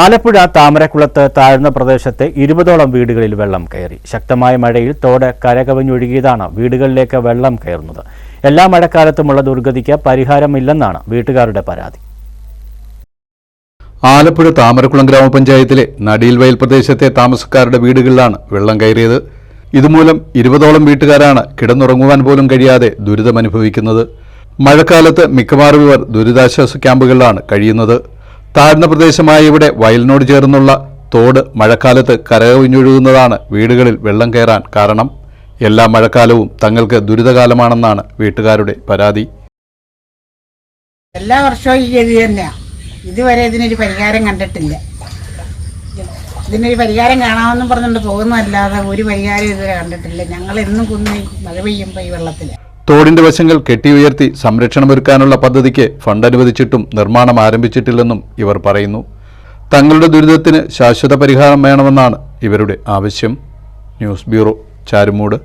ആലപ്പുഴ താമരക്കുളത്ത് താഴ്ന്ന പ്രദേശത്തെ ഇരുപതോളം വീടുകളിൽ വെള്ളം കയറി. ശക്തമായ മഴയിൽ തോട് കരകവിഞ്ഞൊഴുകിയതാണ് വീടുകളിലേക്ക് വെള്ളം കയറുന്നത്. എല്ലാ മഴക്കാലത്തുമുള്ള ദുർഗതിക്ക് പരിഹാരമില്ലെന്നാണ് വീട്ടുകാരുടെ പരാതി. ആലപ്പുഴ താമരക്കുളം ഗ്രാമപഞ്ചായത്തിലെ നടിയിൽ വയൽ പ്രദേശത്തെ താമസക്കാരുടെ വീടുകളിലാണ് വെള്ളം കയറിയത്. ഇതുമൂലം ഇരുപതോളം വീട്ടുകാരാണ് കിടന്നുറങ്ങുവാൻ പോലും കഴിയാതെ ദുരിതമനുഭവിക്കുന്നത്. മഴക്കാലത്ത് മിക്കവാറും ഇവർ ദുരിതാശ്വാസ ക്യാമ്പുകളിലാണ് കഴിയുന്നത്. താഴ്ന്ന പ്രദേശമായ ഇവിടെ വയലിനോട് ചേർന്നുള്ള തോട് മഴക്കാലത്ത് കരകവിഞ്ഞൊഴുകുന്നതാണ്. വീടുകളിൽ വെള്ളം കയറാൻ കാരണം. എല്ലാ മഴക്കാലവും തങ്ങൾക്ക് ദുരിതകാലമാണെന്നാണ് വീട്ടുകാരുടെ പരാതി. എല്ലാ വർഷവും ഈ ഗതി തന്നെയാണ് ഇതുവരെ ഇതിനൊരു പരിഹാരം കണ്ടിട്ടില്ല. ഇതിനൊരു പരിഹാരം കാണാമെന്നും പറഞ്ഞുകൊണ്ട് പോകുന്നതല്ലാതെ ഒരു പരിഹാരം ഇതുവരെ കണ്ടിട്ടില്ല. ഞങ്ങൾ എന്നും കുന്നി മഴ പെയ്യുമ്പോൾ ഈ വെള്ളത്തിൽ തോടിന്റെ വശങ്ങൾ കെട്ടി കെട്ടിയുയർത്തി സംരക്ഷണമൊരുക്കാനുള്ള പദ്ധതിക്ക് ഫണ്ട് അനുവദിച്ചിട്ടും നിർമ്മാണം ആരംഭിച്ചിട്ടില്ലെന്നും ഇവർ പറയുന്നു. തങ്ങളുടെ ദുരിതത്തിന് ശാശ്വത പരിഹാരം വേണമെന്നാണ് ഇവരുടെ ആവശ്യം. News bureau Charummood.